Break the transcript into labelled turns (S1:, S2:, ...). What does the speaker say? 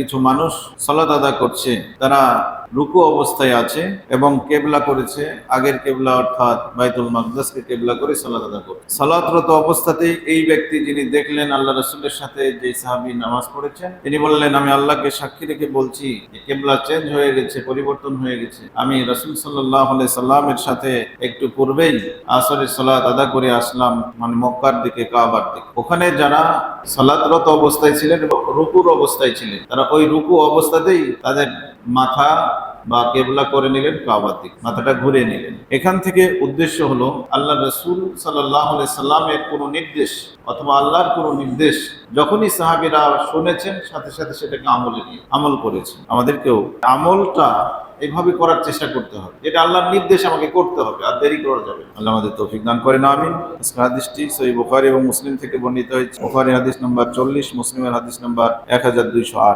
S1: কিছু মানুষ সালাত আদা করছে তারা রুকু অবস্থায় আছে এবং কেবলা করেছে, আগের কেবলা অর্থাৎ বাইতুল মাকদাসকে কেবলা করে সালাত আদা করে সালাতরত অবস্থাতেই এই ব্যক্তি যিনি দেখলেন আল্লাহ রসুলের সাথে যে সাহাবী নামাজ পড়েছেন, তিনি বললেন, আমি আল্লাহকে সাক্ষী রেখে বলছি কেবলা চেঞ্জ হয়ে গেছে, পরিবর্তন হয়ে গেছে। আমি রসুল সাল্লাহ সাল্লামের সাথে একটু পূর্বেই আসরের সালাত আদা করে আসলাম মানে মক্কার দিকে, কাবার দিকে। ওখানে যারা সালাতরত অবস্থায় ছিলেন রুকুর অবস্থায় ছিলেন, তারা ওই রুকু অবস্থাতেই তাদের মাথা বা কেবলা করে নিলেন, কাবার দিকে, মাথাটা ঘুরে নিলেন। এখান থেকে উদ্দেশ্য হলো, আল্লাহ রসুল সাল্লামের কোনো নির্দেশ অথবা আল্লাহর কোনো নির্দেশ যখনই সাহাবিরা শুনেছেন, সাথে সাথে সেটাকে আমলে নিয়ে, আমল করেছেন। আমাদেরকেও আমলটা এইভাবে করার চেষ্টা করতে হবে। এটা আল্লাহর নির্দেশ আমাকে করতে হবে, আর দেরি করা যাবে আল্লাহ আমাদের তৌফিক দান করেন, আমিন। হাদিসটি সই বুখারি এবং মুসলিম থেকে বর্ণিত হয়েছে। বুখারি হাদিস নাম্বার চল্লিশ, মুসলিমের হাদিস নাম্বার এক হাজার দুইশো আট।